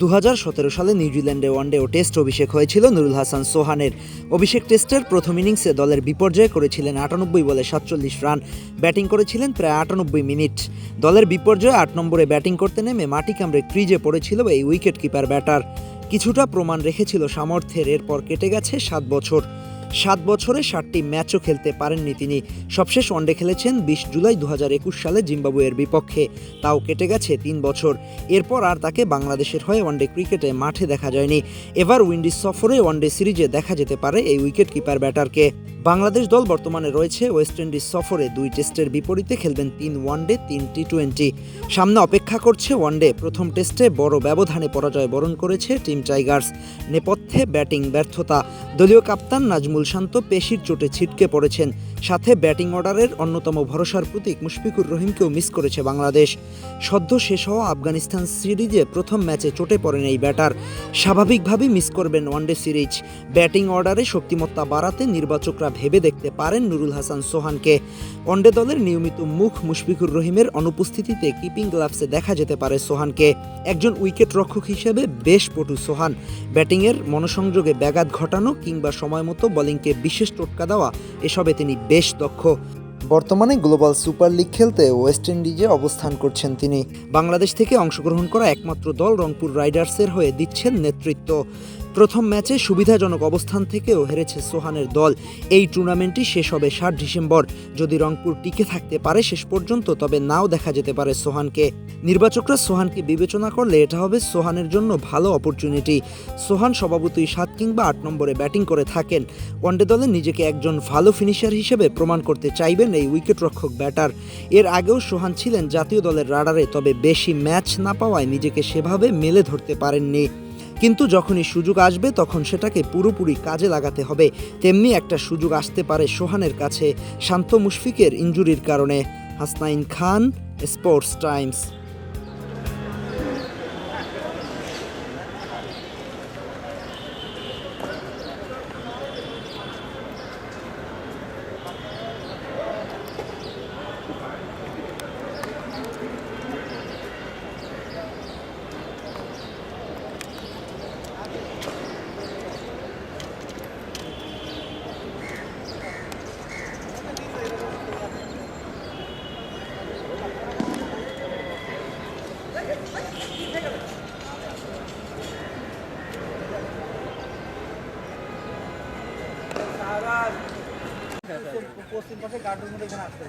দু সতেরো সালে নিউজিল্যান্ডে ওয়ানডে ও টেস্ট অভিষেক হয়েছিল নুরুল হাসান সোহানের। অভিষেক টেস্টের প্রথম ইনিংসে দলের বিপর্যয় করেছিলেন আটানব্বই বলে সাতচল্লিশ রান। ব্যাটিং করেছিলেন প্রায় আটানব্বই মিনিট। দলের বিপর্যয়ে আট নম্বরে ব্যাটিং করতে নেমে মাটি কামড়ে ক্রিজে পড়েছিল এই উইকেট কিপার ব্যাটার। কিছুটা প্রমাণ রেখেছিল সামর্থ্যের, এরপর কেটে গেছে সাত বছর। সাত বছরে ষাটটি ম্যাচও খেলতে পারেননি তিনি। সবশেষ ওয়ানডে খেলেছেন বিশ জুলাই দু হাজার একুশ সালে জিম্বাবুয়ের বিপক্ষে। তাও কেটে গেছে তিন বছর। এরপর আর তাকে বাংলাদেশের হয়ে ওয়ানডে ক্রিকেটে মাঠে দেখা যায়নি। এবার উইন্ডিজ সফরে ওয়ানডে সিরিজে দেখা যেতে পারে এই উইকেট কিপার ব্যাটারকে। বাংলাদেশ দল বর্তমানে রয়েছে ওয়েস্ট ইন্ডিজ সফরে দুই টেস্টের বিপরীতে খেলবেন তিন ওয়ানডে, তিন টি টোয়েন্টি সামনে অপেক্ষা করছে ওয়ানডে। প্রথম টেস্টে বড় ব্যবধানে পরাজয় বরণ করেছে টিম টাইগার্স। নেপথ্যে ব্যাটিং ব্যর্থতা। দলীয় কাপ্তান নাজমুল শান্ত পেশির চোটে ছিটকে পড়েছেন। সাথে ব্যাটিং অর্ডারের অন্যতম ভরসার প্রতীক মুশফিকুর রহিমকেও মিস করেছে বাংলাদেশ। সদ্য শেষ হওয়া আফগানিস্তান সিরিজে প্রথম ম্যাচে চোটে পড়েন এই ব্যাটার। স্বাভাবিকভাবেই মিস করবেন ওয়ানডে সিরিজ। ব্যাটিং অর্ডারে শক্তিমত্তা বাড়াতে নির্বাচকরা ভেবে দেখতে পারেন নুরুল হাসান সোহানকে। ওয়ানডে দলের নিয়মিত মুখ মুশফিকুর রহিমের অনুপস্থিতিতে কিপিং গ্লাভসে দেখা যেতে পারে সোহানকে। একজন উইকেট রক্ষক হিসেবে বেশ পটু সোহান। ব্যাটিংয়ের মনোসংযোগে ব্যাঘাত ঘটানো কিংবা সময় মতো বোলিংকে বিশেষ টোটকা দেওয়া এসবে তিনি বেশ দক্ষ। বর্তমানে গ্লোবাল সুপার লিগ খেলতে ওয়েস্ট ইন্ডিজে অবস্থান করছেন তিনি। বাংলাদেশ থেকে অংশগ্রহণ করা একমাত্র দল রংপুর রাইডার্সের হয়ে দিচ্ছেন নেতৃত্ব। প্রথম ম্যাচে সুবিধাজনক অবস্থান থেকেও হেরেছে সোহানের দল। এই টুর্নামেন্টটি শেষ হবে ষাট ডিসেম্বর। যদি রংপুর টিকে থাকতে পারে শেষ পর্যন্ত, তবে নাও দেখা যেতে পারে সোহানকে। নির্বাচকরা সোহানকে বিবেচনা করলে এটা হবে সোহানের জন্য ভালো অপরচুনিটি। সোহান স্বভাবতই সাত কিংবা আট নম্বরে ব্যাটিং করে থাকেন। ওয়ানডে দলে নিজেকে একজন ভালো ফিনিশার হিসেবে প্রমাণ করতে চাইবেন এই উইকেটরক্ষক ব্যাটার। এর আগেও সোহান ছিলেন জাতীয় দলের রাডারে, তবে বেশি ম্যাচ না পাওয়ায় নিজেকে সেভাবে মেলে ধরতে পারেননি। কিন্তু যখনই সুযোগ আসবে তখন সেটাকে পুরোপুরি কাজে লাগাতে হবে। তেমনি একটা সুযোগ আসতে পারে সোহানের কাছে, শান্ত মুশফিকের ইঞ্জুরির কারণে। Hasnain Khan, sports times. পশ্চিম পাশে গার্ডের মধ্যে এখানে আসতে